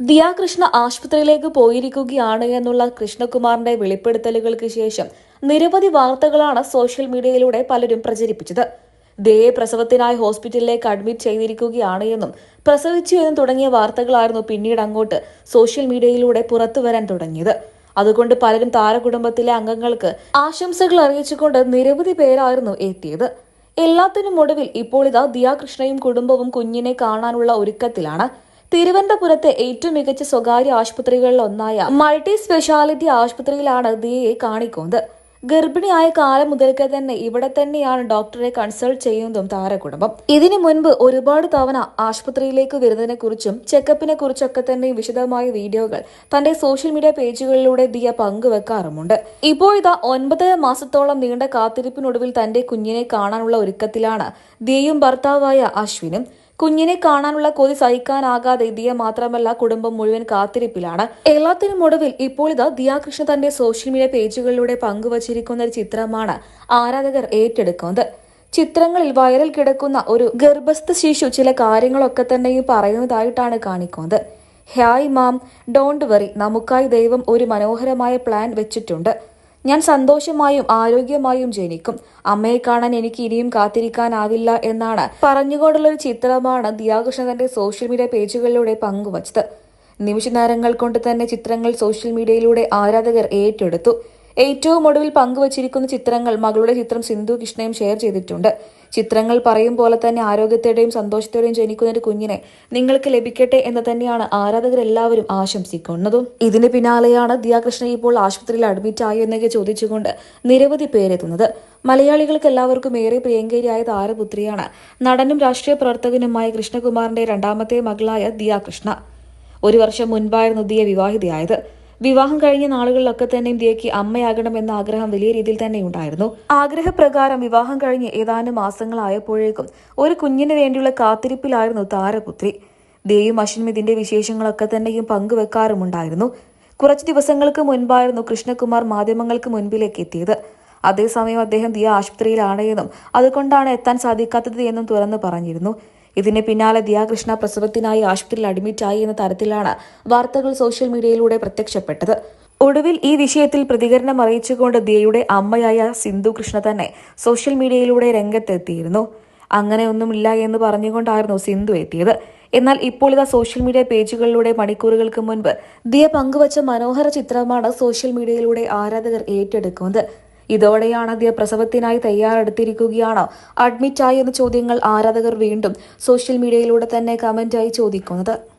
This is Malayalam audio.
ദിയ കൃഷ്ണ ആശുപത്രിയിലേക്ക് പോയിരിക്കുകയാണ് എന്നുള്ള കൃഷ്ണകുമാറിന്റെ വെളിപ്പെടുത്തലുകൾക്ക് ശേഷം നിരവധി വാർത്തകളാണ് സോഷ്യൽ മീഡിയയിലൂടെ പലരും പ്രചരിപ്പിച്ചത്. ദയെ പ്രസവത്തിനായി ഹോസ്പിറ്റലിലേക്ക് അഡ്മിറ്റ് ചെയ്തിരിക്കുകയാണ് എന്നും പ്രസവിച്ചു എന്നും തുടങ്ങിയ വാർത്തകളായിരുന്നു പിന്നീട് അങ്ങോട്ട് സോഷ്യൽ മീഡിയയിലൂടെ പുറത്തു വരാൻ തുടങ്ങിയത്. അതുകൊണ്ട് പലരും താരകുടുംബത്തിലെ അംഗങ്ങൾക്ക് ആശംസകൾ അറിയിച്ചുകൊണ്ട് നിരവധി പേരായിരുന്നു എത്തിയത്. എല്ലാത്തിനും ഒടുവിൽ ഇപ്പോൾ ഇതാ ദിയാകൃഷ്ണയും കുടുംബവും കുഞ്ഞിനെ കാണാനുള്ള ഒരുക്കത്തിലാണ്. തിരുവനന്തപുരത്തെ ഏറ്റവും മികച്ച സ്വകാര്യ ആശുപത്രികളിൽ ഒന്നായ മൾട്ടി സ്പെഷ്യാലിറ്റി ആശുപത്രിയിലാണ് ദിയയെ കാണിക്കുന്നത്. ഗർഭിണിയായ കാലം മുതൽക്ക് തന്നെ ഇവിടെ തന്നെയാണ് ഡോക്ടറെ കൺസൾട്ട് ചെയ്യുന്നതും താരകുടുംബം. ഇതിനു മുൻപ് ഒരുപാട് തവണ ആശുപത്രിയിലേക്ക് വരുന്നതിനെ കുറിച്ചും ചെക്കപ്പിനെ കുറിച്ചൊക്കെ തന്നെ വിശദമായ വീഡിയോകൾ തന്റെ സോഷ്യൽ മീഡിയ പേജുകളിലൂടെ ദിയ പങ്കുവെക്കാറുമുണ്ട്. ഇപ്പോൾ ഇതാ ഒൻപത് മാസത്തോളം നീണ്ട കാത്തിരിപ്പിനൊടുവിൽ തന്റെ കുഞ്ഞിനെ കാണാനുള്ള ഒരുക്കത്തിലാണ് ദിയയും ഭർത്താവായ അശ്വിനും. കുഞ്ഞിനെ കാണാനുള്ള കൊതി സഹിക്കാനാകാതെ ദിയ മാത്രമല്ല കുടുംബം മുഴുവൻ കാത്തിരിപ്പിലാണ്. എല്ലാത്തിനും ഒടുവിൽ ഇപ്പോൾ ഇത് ദിയ കൃഷ്ണ തന്റെ സോഷ്യൽ മീഡിയ പേജുകളിലൂടെ പങ്കുവച്ചിരിക്കുന്ന ഒരു ചിത്രമാണ് ആരാധകർ ഏറ്റെടുക്കുന്നത്. ചിത്രങ്ങളിൽ വൈറൽ കിടക്കുന്ന ഒരു ഗർഭസ്ഥ ശിശു ചില കാര്യങ്ങളൊക്കെ തന്നെയും പറയുന്നതായിട്ടാണ് കാണിക്കുന്നത്. ഹായ് മാം ഡോണ്ട് വറി നമുക്കായി ദൈവം ഒരു മനോഹരമായ പ്ലാൻ വെച്ചിട്ടുണ്ട്. ഞാൻ സന്തോഷമായും ആരോഗ്യമായും ജനിക്കും. അമ്മയെ കാണാൻ എനിക്ക് ഇനിയും കാത്തിരിക്കാനാവില്ല എന്നാണ് പറഞ്ഞുകൊണ്ടുള്ള ഒരു ചിത്രമാണ് ദിയാകൃഷ്ണന്റെ സോഷ്യൽ മീഡിയ പേജുകളിലൂടെ പങ്കുവച്ചത്. നിമിഷ നേരങ്ങൾ കൊണ്ട് തന്നെ ചിത്രങ്ങൾ സോഷ്യൽ മീഡിയയിലൂടെ ആരാധകർ ഏറ്റെടുത്തു. ഏറ്റവും ഒടുവിൽ പങ്കുവച്ചിരിക്കുന്ന ചിത്രങ്ങൾ മകളുടെ ചിത്രം സിന്ധു കൃഷ്ണയും ഷെയർ ചെയ്തിട്ടുണ്ട്. ചിത്രങ്ങൾ പറയും പോലെ തന്നെ ആരോഗ്യത്തോടെയും സന്തോഷത്തോടെയും ജനിക്കുന്ന ഒരു കുഞ്ഞിനെ നിങ്ങൾക്ക് ലഭിക്കട്ടെ എന്ന് തന്നെയാണ് ആരാധകരെല്ലാവരും ആശംസിക്കുന്നതും. ഇതിന് പിന്നാലെയാണ് ദിയാകൃഷ്ണ ഇപ്പോൾ ആശുപത്രിയിൽ അഡ്മിറ്റ് ആയോ എന്നൊക്കെ ചോദിച്ചുകൊണ്ട് നിരവധി പേരെത്തുന്നത്. മലയാളികൾക്ക് എല്ലാവർക്കും ഏറെ പ്രിയങ്കരിയായ താരപുത്രിയാണ്. നടനും രാഷ്ട്രീയ പ്രവർത്തകനുമായ കൃഷ്ണകുമാറിന്റെ രണ്ടാമത്തെ മകളായ ദിയാകൃഷ്ണ. ഒരു വർഷം മുൻപായിരുന്നു ദിയ വിവാഹിതയായത്. വിവാഹം കഴിഞ്ഞ നാളുകളിലൊക്കെ തന്നെ ഇന്ത്യയ്ക്ക് അമ്മയാകണമെന്ന ആഗ്രഹം വലിയ രീതിയിൽ തന്നെ ഉണ്ടായിരുന്നു. ആഗ്രഹപ്രകാരം വിവാഹം കഴിഞ്ഞ് ഏതാനും മാസങ്ങളായപ്പോഴേക്കും ഒരു കുഞ്ഞിന് വേണ്ടിയുള്ള കാത്തിരിപ്പിലായിരുന്നു താരപുത്രി. ദിയയും അശ്വിനും ഇതിന്റെ വിശേഷങ്ങളൊക്കെ തന്നെയും പങ്കുവെക്കാറുമുണ്ടായിരുന്നു. കുറച്ച് ദിവസങ്ങൾക്ക് മുൻപായിരുന്നു കൃഷ്ണകുമാർ മാധ്യമങ്ങൾക്ക് മുൻപിലേക്ക് എത്തിയത്. അതേസമയം അദ്ദേഹം ദിയ ആശുപത്രിയിലാണ് എന്നും അതുകൊണ്ടാണ് എത്താൻ സാധിക്കാത്തത് എന്നും തുറന്നു പറഞ്ഞിരുന്നു. ഇതിന് പിന്നാലെ ദിയ കൃഷ്ണ പ്രസവത്തിനായി ആശുപത്രിയിൽ അഡ്മിറ്റായി എന്ന തരത്തിലാണ് വാർത്തകൾ സോഷ്യൽ മീഡിയയിലൂടെ പ്രത്യക്ഷപ്പെട്ടത്. ഒടുവിൽ ഈ വിഷയത്തിൽ പ്രതികരണം അറിയിച്ചുകൊണ്ട് ദിയയുടെ അമ്മയായ സിന്ധു കൃഷ്ണ തന്നെ സോഷ്യൽ മീഡിയയിലൂടെ രംഗത്തെത്തിയിരുന്നു. അങ്ങനെയൊന്നുമില്ല എന്ന് പറഞ്ഞുകൊണ്ടായിരുന്നു സിന്ധു എത്തിയത്. എന്നാൽ ഇപ്പോൾ ഇതാ സോഷ്യൽ മീഡിയ പേജുകളിലൂടെ മണിക്കൂറുകൾക്ക് മുൻപ് ദിയ പങ്കുവച്ച മനോഹര ചിത്രമാണ് സോഷ്യൽ മീഡിയയിലൂടെ ആരാധകർ ഏറ്റെടുക്കുന്നത്. ഇതോടെയാണ് ആദ്യ പ്രസവത്തിനായി തയ്യാറെടുത്തിരിക്കുകയാണ്. അഡ്മിറ്റായി എന്ന ചോദ്യങ്ങൾ ആരാധകർ വീണ്ടും സോഷ്യൽ മീഡിയയിലൂടെ തന്നെ കമന്റായി ചോദിക്കുന്നത്.